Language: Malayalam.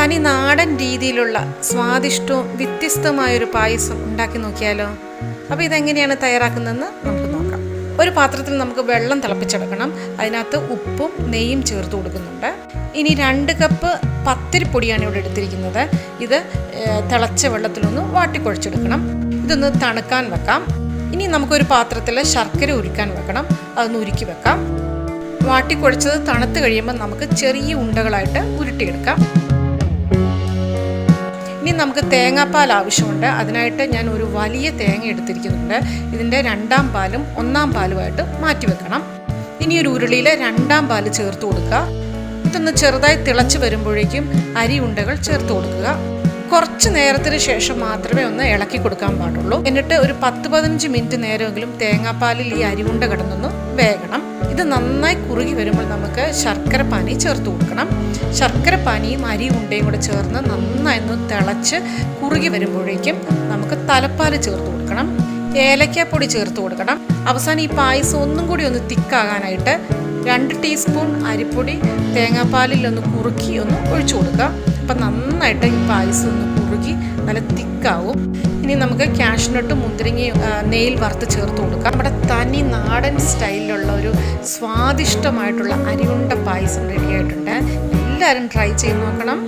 തനി നാടൻ രീതിയിലുള്ള സ്വാദിഷ്ടവും വ്യത്യസ്തമായൊരു പായസം ഉണ്ടാക്കി നോക്കിയാലോ? അപ്പോൾ ഇതെങ്ങനെയാണ് തയ്യാറാക്കുന്നതെന്ന് നമുക്ക് നോക്കാം. ഒരു പാത്രത്തിൽ നമുക്ക് വെള്ളം തിളപ്പിച്ചെടുക്കണം. അതിനകത്ത് ഉപ്പും നെയ്യും ചേർത്ത് കൊടുക്കുന്നുണ്ട്. ഇനി രണ്ട് കപ്പ് പത്തിരിപ്പൊടിയാണ് ഇവിടെ എടുത്തിരിക്കുന്നത്. ഇത് തിളച്ച വെള്ളത്തിലൊന്ന് വാട്ടിക്കുഴച്ചെടുക്കണം. ഇതൊന്ന് തണുക്കാൻ വെക്കാം. ഇനി നമുക്കൊരു പാത്രത്തിൽ ശർക്കര ഉരുക്കാൻ വെക്കണം. അതൊന്ന് ഉരുക്കി വെക്കാം. വാട്ടിക്കുഴച്ചത് തണുത്ത് കഴിയുമ്പോൾ നമുക്ക് ചെറിയ ഉണ്ടകളായിട്ട് ഉരുട്ടിയെടുക്കാം. നമുക്ക് തേങ്ങാപ്പാൽ ആവശ്യമുണ്ട്. അതിനായിട്ട് ഞാൻ ഒരു വലിയ തേങ്ങ എടുത്തിരിക്കുന്നുണ്ട്. ഇതിന്റെ രണ്ടാം പാലും ഒന്നാം പാലുമായിട്ട് മാറ്റി വെക്കണം. ഇനി ഒരു ഉരുളിയിൽ രണ്ടാം പാൽ ചേർത്ത് കൊടുക്കുക. ഇതൊന്ന് ചെറുതായി തിളച്ച് വരുമ്പോഴേക്കും അരി ഉണ്ടകൾ ചേർത്ത് കൊടുക്കുക. കുറച്ച് നേരത്തിന് ശേഷം മാത്രമേ ഒന്ന് ഇളക്കി കൊടുക്കാൻ പാടുള്ളൂ. എന്നിട്ട് ഒരു പത്ത് പതിനഞ്ച് മിനിറ്റ് നേരമെങ്കിലും തേങ്ങാപ്പാലിൽ ഈ അരിവുണ്ട കിടന്നൊന്ന് വരുമ്പോൾ നമുക്ക് ശർക്കര പാനി ചേർത്ത് കൊടുക്കണം. ശർക്കര പാനിയും അരി ഉണ്ടയും കൂടെ ചേർന്ന് നന്നായി ഒന്ന് തിളച്ച് കുറുകി വരുമ്പോഴേക്കും നമുക്ക് തലപ്പാൽ ചേർത്ത് കൊടുക്കണം. ഏലക്കാപ്പൊടി ചേർത്ത് കൊടുക്കണം. അവസാനം ഈ പായസം ഒന്നും കൂടി ഒന്ന് തിക്കാകാനായിട്ട് രണ്ട് ടീസ്പൂൺ അരിപ്പൊടി തേങ്ങാപ്പാലിൽ ഒന്ന് കുറുക്കി ഒന്ന് ഒഴിച്ചു കൊടുക്കുക. അപ്പം നന്നായിട്ട് ഈ പായസം ഒന്ന് കുറുകി നല്ല തിക്കാവും. ഇനി നമുക്ക് കാഷ്നട്ട് മുന്തിരിങ്ങയും നെയിൽ വറുത്ത് ചേർത്ത് കൊടുക്കാം. നമ്മുടെ തനി നാടൻ സ്റ്റൈലിലുള്ള ഒരു സ്വാദിഷ്ടമായിട്ടുള്ള അരിയുണ്ട പായസം റെഡിയായിട്ടുണ്ട് എല്ലാവരും ട്രൈ ചെയ്ത് നോക്കണം.